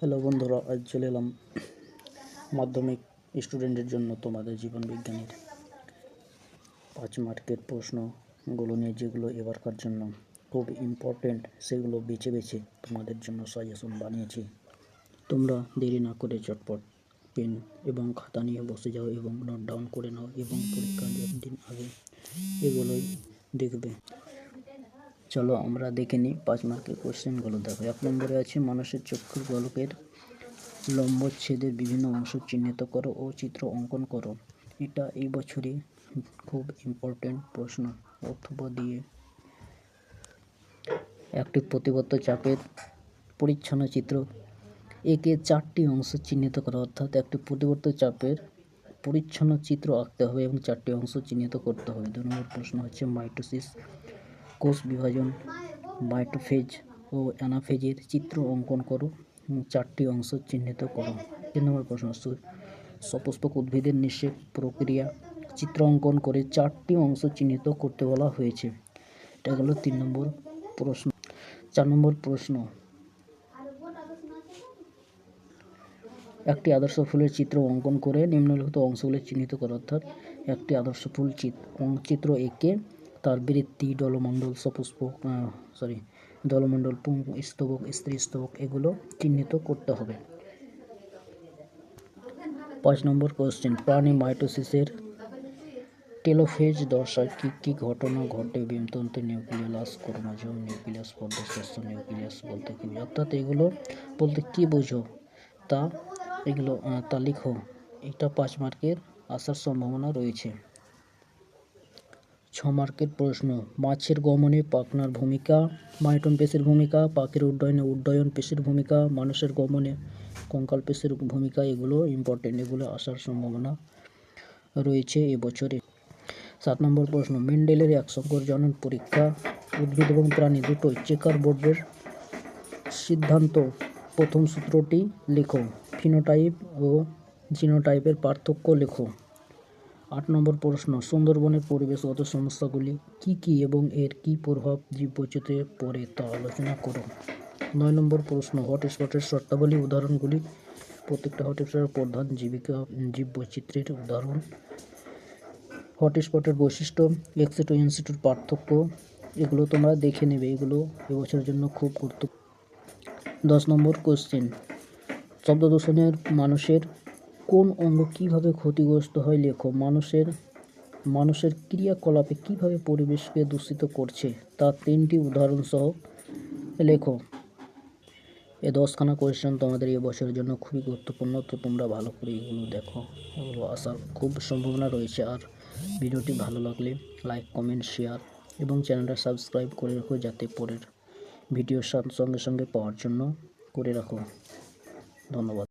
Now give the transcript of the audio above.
Hello বন্ধুরা, আজ চলে এলাম মাধ্যমিক স্টুডেন্টের জন্য তোমাদের জীবন বিজ্ঞানের পাঁচ মার্কের প্রশ্নগুলো নিয়ে, যেগুলো এবারকার জন্য খুব ইম্পর্টেন্ট সেগুলো বেছে বেছে তোমাদের জন্য সাজেশন বানিয়েছি। তোমরা দেরি না করে চটপট পেন এবং খাতা নিয়ে বসে যাও এবং নোট ডাউন করে নাও এবং পরীক্ষার একদিন আগে এগুলোই দেখবে। চলো আমরা দেখে নিই পাঁচ মার্কের কোশ্চেনগুলো দেখো, এক নম্বরে আছে, মানুষের চক্ষুর গোলকের লম্বচ্ছেদের বিভিন্ন অংশ চিহ্নিত করো ও চিত্র অঙ্কন করো। এটা এই বছরই খুব ইম্পর্টেন্ট প্রশ্ন। অথবা দিয়ে একটি প্রতিবদ্ধ চাপের পরিচ্ছন্ন চিত্র একে চারটি অংশ চিহ্নিত করা, অর্থাৎ একটি প্রতিবর্ত চাপের পরিচ্ছন্ন চিত্র আঁকতে হবে এবং চারটি অংশ চিহ্নিত করতে হবে। দু নম্বর প্রশ্ন হচ্ছে মাইটোসিস। কোষ বিভাজন, মাইটোফেজ ও অ্যানাফেজের চিত্র অঙ্কন করো। চারটি অংশ চিহ্নিত করো। তিন নম্বর প্রশ্ন সপুষ্পক উদ্ভিদের নিষেক প্রক্রিয়া চিত্র অঙ্কন করে চারটি অংশ চিহ্নিত করতে বলা হয়েছে। এটা গেল তিন নম্বর প্রশ্ন। চার নম্বর প্রশ্ন, একটি আদর্শ ফুলের চিত্র অঙ্কন করে নিম্নলিখিত অংশগুলি চিহ্নিত করো। অর্থাৎ একটি আদর্শ ফুল চিত্র এঁকে তার বৃত্তি দলমণ্ডল সপুষ্পক সরি দলমণ্ডল পুং স্তবক, স্ত্রী স্তবক, এগুলো চিহ্নিত করতে হবে। পাঁচ নম্বর কোশ্চেন প্রাণী মাইটোসিসের টেলোফেজ দশায় কী কী ঘটনা ঘটে? বিমতন্ত্রের নিউক্লিয়াস ক্রোমোজোম নিউক্লিয়াস পদ্মশস্য নিউক্লিয়াস বলতে কী? অর্থাৎ এগুলো বলতে কী বোঝো? তা এগুলো তা লিখো। এটা পাঁচ মার্কের আসার সম্ভাবনা রয়েছে। ছ মার্কের প্রশ্ন, মাছের গমনে পাখনার ভূমিকা, মাইটন পেশির ভূমিকা, পাখির উড্ডয়নে উড্ডয়ন পেশির ভূমিকা, মানুষের গমনে কঙ্কাল পেশির ভূমিকা, এগুলো ইম্পর্টেন্ট এগুলো আসার সম্ভাবনা রয়েছে এবছরে। সাত নম্বর প্রশ্ন, মেন্ডেলের এক সংকর জনন পরীক্ষা, উদ্ভিদ এবং প্রাণী দুটোই চেকার বোর্ডের সিদ্ধান্ত। প্রথম সূত্রটি লেখো, ফিনোটাইপ ও জিনোটাইপের পার্থক্য লেখো। আট নম্বর প্রশ্ন, সুন্দরবনের পরিবেশগত সমস্যাগুলি কি কি এবং এর কি প্রভাব জীববৈচিত্র্যে পড়ে তা আলোচনা করো। নয় নম্বর প্রশ্ন, হটস্পটের শর্তাবলী উদাহরণগুলি, প্রত্যেকটা হটস্পটের প্রধান জীবিকা জীববৈচিত্র্যের উদাহরণ। হটস্পটের বৈশিষ্ট্য, এক্সিটো ইনসিটোর পার্থক্য, এগুলো তোমরা দেখে নেবে, এগুলো এবছরের জন্য খুব গুরুত্ব দশ নম্বর কোশ্চেন শব্দ দূষণের মানুষের কোন অঙ্গ কীভাবে ক্ষতিগ্রস্ত হয় লেখো। মানুষের মানুষের ক্রিয়াকলাপে কীভাবে পরিবেশকে দূষিত করছে তার তিনটি উদাহরণ সহ লেখো। এ দশখানা কোয়েশ্চেন তোমাদের এই বছরের জন্য খুবই গুরুত্বপূর্ণ, তো তোমরা ভালো করে এগুলো দেখো। এগুলো আসার খুব সম্ভাবনা রয়েছে, আর ভিডিওটি ভালো লাগলে লাইক কমেন্ট শেয়ার এবং চ্যানেলটা সাবস্ক্রাইব করে রাখো যাতে পরের ভিডিওর সাথে সঙ্গে সঙ্গে পাওয়ার জন্য করে রাখো। ধন্যবাদ।